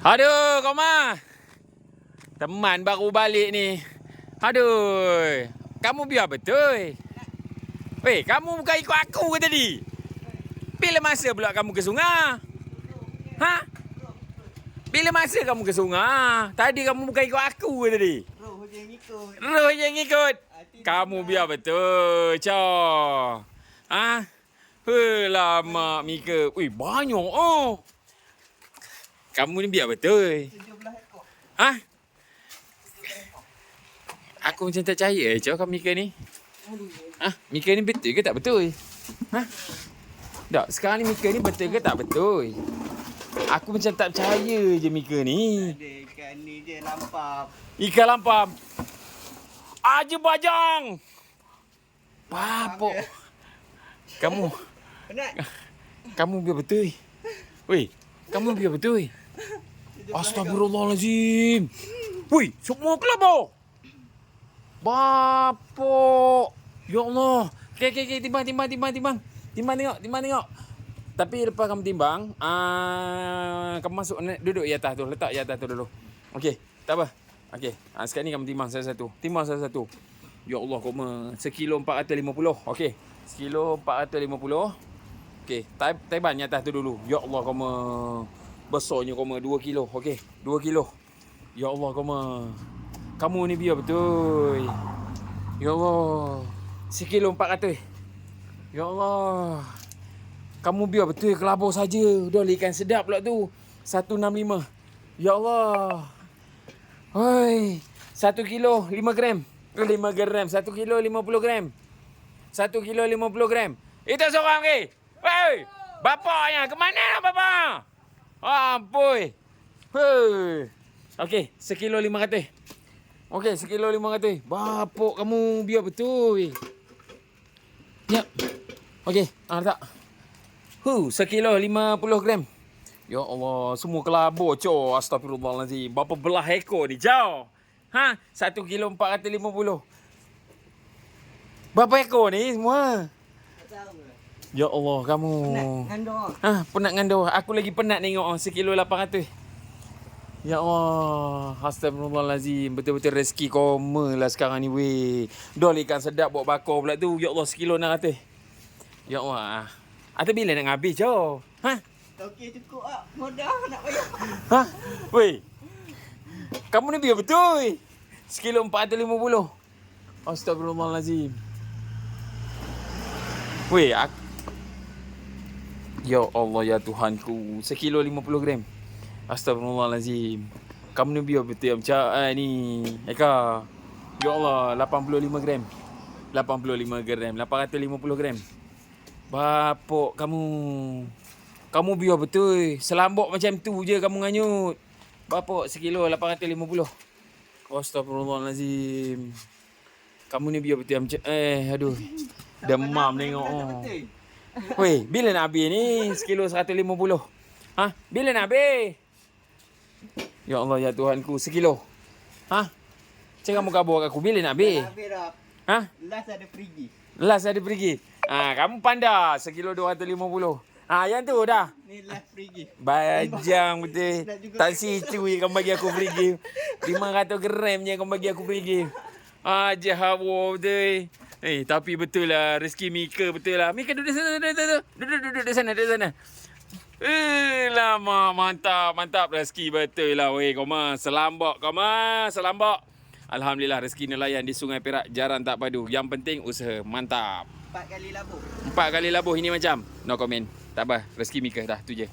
Aduh, kau mah. Teman baru balik ni. Aduh. Kamu biar betul. Weh, kamu bukan ikut aku ke tadi? Bila masa pula kamu ke sungai? Ha? Bila masa kamu ke sungai? Tadi kamu bukan ikut aku ke tadi? Roh je ngikut. Roh yang ikut. Kamu biar betul, Chow. Ha? Heh, lama Mika. Ui, banyak oh. Kamu ni biar betul. 17 ekor. Ha? Aku macam tak percaya je kau Mika ni. Ha? Mika ni betul ke tak betul? Ha? Tak, sekarang ni Mika ni betul ke tak betul? Aku macam tak percaya je Mika ni. Ada ikan ni je lampap. Ikan lampam. Aja bajang. Bapok. Kamu, Penat. kamu biar betul. Weh, kamu biar betul. 17 Astagfirullahalazim. Woi, semua kelabau. Bapok. Ya Allah. Okey, okey, okey. Timbang, timbang, timbang, timbang. Timbang tengok, timbang tengok. Tapi lepas kamu timbang, ah, kamu masuk, duduk di atas tu. Letak di atas tu dulu. Okey, tak apa. Okey, ah, sekarang ni kamu timbang satu-satu. Timbang satu-satu. Ya Allah, kau sekilo 450. Okey, sekilo 450. Okey, tai taiban di atas tu dulu. Ya Allah, kau besarnya me 2 kilo. Okey, 2 kilo. Ya Allah, me kamu ni biar betul. Ya Allah. Sekilo 400. Ya Allah. Kamu biar betul kelabau saja. Dah ikan sedap pula tu. 165. Ya Allah. Hoi. 1 kilo 5 gram. Eh, 5 gram. 1 kilo 50 gram. 1 kilo 50 gram. Itu seorang ke? Hei. Bapaknya. Ke mana lah bapak? Ampun. Hei. Okey. Sekilo 500. Okey, sekilo 500. Bapuk kamu biar betul. Ya. Okey, ah letak. Hu, sekilo 50 gram. Ya Allah, semua kelabur co. Astagfirullahalazim. Berapa belah ekor ni, jauh. Ha, 1 kilo 450. Berapa ekor ni semua? Ya Allah, kamu. Penat. Ngandor. Ah, penat dengan dia. Aku lagi penat tengok oh, sekilo 800. Ya Allah, astagfirullahalazim. Betul-betul rezeki koma lah sekarang ni weh. Lah ikan sedap buat bakar pula tu. Ya Allah, sekilo 600. Ya Allah. Atau bila nak habis jo? Ha? Okey cukup ah. Mudah nak bayar. Ha? Weh. Kamu ni biar betul. Sekilo 450. Astagfirullahalazim. Weh, aku... Ya Allah ya Tuhanku. Sekilo 50 gram. Astagfirullahalazim. Kamu ni biar betul macam ah, ni. Eka. Ya Allah, 85 gram. 85 gram. 850 gram. Bapok kamu. Kamu biar betul. Selambok macam tu je kamu nganyut. Bapok sekilo 850. Astagfirullahalazim. Kamu ni biar betul macam eh aduh. Demam tengok. Oh. Weh, bila nak habis ni? Sekilo 150. Ha? Bila nak habis? Ya Allah ya Tuhanku, sekilo. Ha? Cakap kamu kabur kat aku bila nak habis? Habis dah. Ha? Last ada pergi. Last ada pergi. Ha, kamu pandai sekilo 250. Ha, yang tu dah. Ni last pergi. Bajang betul. Nak Tak situ je kau bagi aku free game. 500 gram je kau bagi aku free game. Aja hawa betul. Eh, tapi betul lah rezeki Mika betul lah. Mika duduk sana, duduk sana. Duduk, duduk, duduk sana, duduk sana. Eh, lama mantap, mantap rezeki betul lah weh kau mah. Selambak kau mah, selambak. Alhamdulillah rezeki nelayan di Sungai Perak jarang tak padu. Yang penting usaha. Mantap. Empat kali labur. Empat kali labuh ini macam. No comment. Tak apa. Rezeki Mika dah tu je.